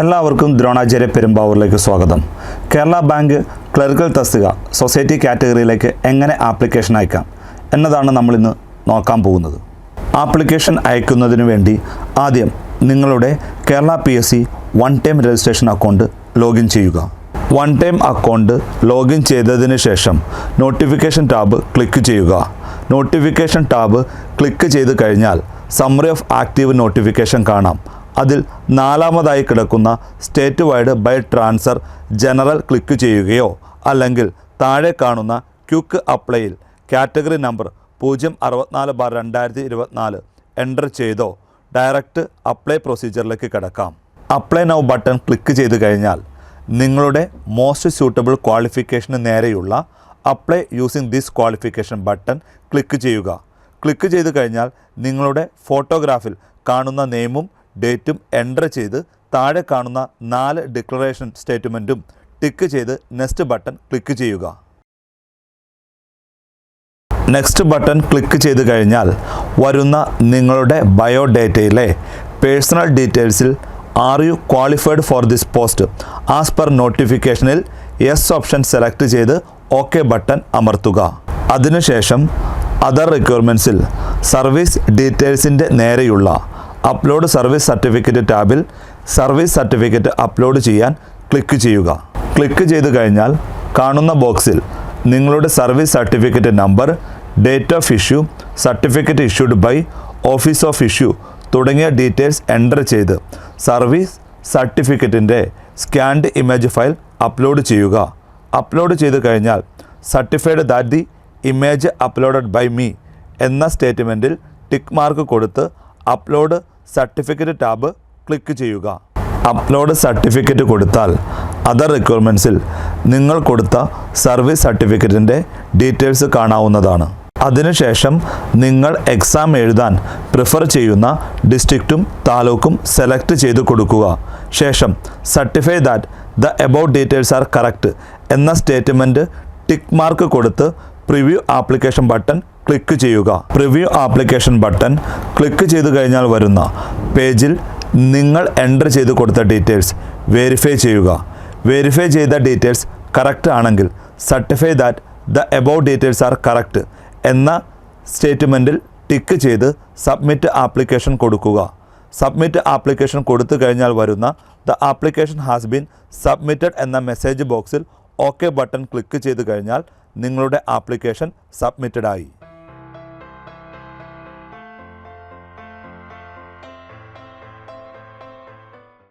എല്ലാവർക്കും ദ്രോണാചാര്യ പെരുമ്പാവൂരിലേക്ക് സ്വാഗതം. കേരള ബാങ്ക് ക്ലർക്കൽ തസ്തിക സൊസൈറ്റി കാറ്റഗറിയിലേക്ക് എങ്ങനെ ആപ്ലിക്കേഷൻ അയക്കാം എന്നതാണ് നമ്മളിന്ന് നോക്കാൻ പോകുന്നത്. ആപ്ലിക്കേഷൻ അയക്കുന്നതിന് വേണ്ടി ആദ്യം നിങ്ങളുടെ Kerala P S C one time registration account login ചെയ്യുക. വൺ ടൈം അക്കൗണ്ട് ലോഗിൻ ചെയ്തതിന് ശേഷം നോട്ടിഫിക്കേഷൻ ടാബ് ക്ലിക്ക് ചെയ്യുക. നോട്ടിഫിക്കേഷൻ ടാബ് ക്ലിക്ക് ചെയ്ത് കഴിഞ്ഞാൽ സമ്മറി ഓഫ് ആക്റ്റീവ് നോട്ടിഫിക്കേഷൻ കാണാം. അതിൽ നാലാമതായി കിടക്കുന്ന state wide by transfer general click ചെയ്യുകയോ അല്ലെങ്കിൽ താഴെ കാണുന്ന ക്യുക്ക് അപ്ലൈയിൽ കാറ്റഗറി നമ്പർ പൂജ്യം അറുപത്തിനാല് ബാർ രണ്ടായിരത്തി ഇരുപത്തിനാല് എന്റർ ചെയ്തോ ഡയറക്റ്റ് അപ്ലൈ പ്രൊസീജിയറിലേക്ക് കിടക്കാം. അപ്ലൈ നൗ ബട്ടൺ ക്ലിക്ക് ചെയ്ത് കഴിഞ്ഞാൽ നിങ്ങളുടെ മോസ്റ്റ് സ്യൂട്ടബിൾ ക്വാളിഫിക്കേഷന് നേരെയുള്ള apply using this qualification button click ചെയ്യുക. ക്ലിക്ക് ചെയ്ത് കഴിഞ്ഞാൽ നിങ്ങളുടെ ഫോട്ടോഗ്രാഫിൽ കാണുന്ന നെയിമും ഡേറ്റും എന്റർ ചെയ്ത് താഴെ കാണുന്ന നാല് ഡിക്ലറേഷൻ സ്റ്റേറ്റ്മെന്റും ടിക്ക് ചെയ്ത് നെക്സ്റ്റ് ബട്ടൺ ക്ലിക്ക് ചെയ്യുക. നെക്സ്റ്റ് ബട്ടൺ ക്ലിക്ക് ചെയ്ത് കഴിഞ്ഞാൽ വരുന്ന നിങ്ങളുടെ ബയോഡേറ്റയിലെ personal ഡീറ്റെയിൽസിൽ are you qualified for this post as per നോട്ടിഫിക്കേഷനിൽ yes option select ചെയ്ത് ഓക്കെ ബട്ടൺ അമർത്തുക. അതിനുശേഷം അതർ റിക്വയർമെന്റ്സിൽ സർവീസ് ഡീറ്റെയിൽസിന്റെ നേരെയുള്ള അപ്ലോഡ് സർവീസ് സർട്ടിഫിക്കറ്റ് ടാബിൽ സർവീസ് സർട്ടിഫിക്കറ്റ് അപ്ലോഡ് ചെയ്യാൻ ക്ലിക്ക് ചെയ്യുക. ക്ലിക്ക് ചെയ്തു കഴിഞ്ഞാൽ കാണുന്ന ബോക്സിൽ നിങ്ങളുടെ service certificate number date of issue certificate issued by office of issue തുടങ്ങിയ ഡീറ്റെയിൽസ് എന്റർ ചെയ്ത് സർവീസ് സർട്ടിഫിക്കറ്റിന്റെ സ്കാൻഡ് ഇമേജ് ഫയൽ അപ്ലോഡ് ചെയ്യുക. അപ്ലോഡ് ചെയ്തു കഴിഞ്ഞാൽ certified that the image uploaded by me എന്ന സ്റ്റേറ്റ്മെന്റിൽ ടിക്ക് മാർക്ക് കൊടുത്ത് അപ്ലോഡ് സർട്ടിഫിക്കറ്റ് ടാബ് ക്ലിക്ക് ചെയ്യുക. അപ്ലോഡ് സർട്ടിഫിക്കറ്റ് കൊടുത്താൽ അതർ റിക്വയർമെന്റ്സിൽ നിങ്ങൾ കൊടുത്ത സർവീസ് സർട്ടിഫിക്കറ്റിന്റെ ഡീറ്റെയിൽസ് കാണാവുന്നതാണ്. അതിനുശേഷം നിങ്ങൾ എക്സാം എഴുതാൻ പ്രിഫർ ചെയ്യുന്ന ഡിസ്ട്രിക്റ്റും താലൂക്കും സെലക്ട് ചെയ്ത് കൊടുക്കുക. ശേഷം certify that the above details are correct എന്ന സ്റ്റേറ്റ്മെന്റ് ടിക്ക് മാർക്ക് കൊടുത്ത് പ്രിവ്യൂ ആപ്ലിക്കേഷൻ ബട്ടൺ ക്ലിക്ക് ചെയ്യുക. പ്രിവ്യൂ ആപ്ലിക്കേഷൻ ബട്ടൺ ക്ലിക്ക് ചെയ്തു കഴിഞ്ഞാൽ വരുന്ന പേജിൽ നിങ്ങൾ എന്റർ ചെയ്ത് കൊടുത്ത ഡീറ്റെയിൽസ് വെരിഫൈ ചെയ്യുക. വെരിഫൈ ചെയ്ത ഡീറ്റെയിൽസ് കറക്റ്റ് ആണെങ്കിൽ certify that the above details are correct എന്ന സ്റ്റേറ്റ്മെന്റിൽ ടിക്ക് ചെയ്ത് സബ്മിറ്റ് ആപ്ലിക്കേഷൻ കൊടുക്കുക. സബ്മിറ്റ് ആപ്ലിക്കേഷൻ കൊടുത്തു കഴിഞ്ഞാൽ വരുന്ന the application has been submitted എന്ന മെസ്സേജ് ബോക്സിൽ ഓക്കെ ബട്ടൺ ക്ലിക്ക് ചെയ്ത് കഴിഞ്ഞാൽ നിങ്ങളുടെ ആപ്ലിക്കേഷൻ സബ്മിറ്റഡ് ആയി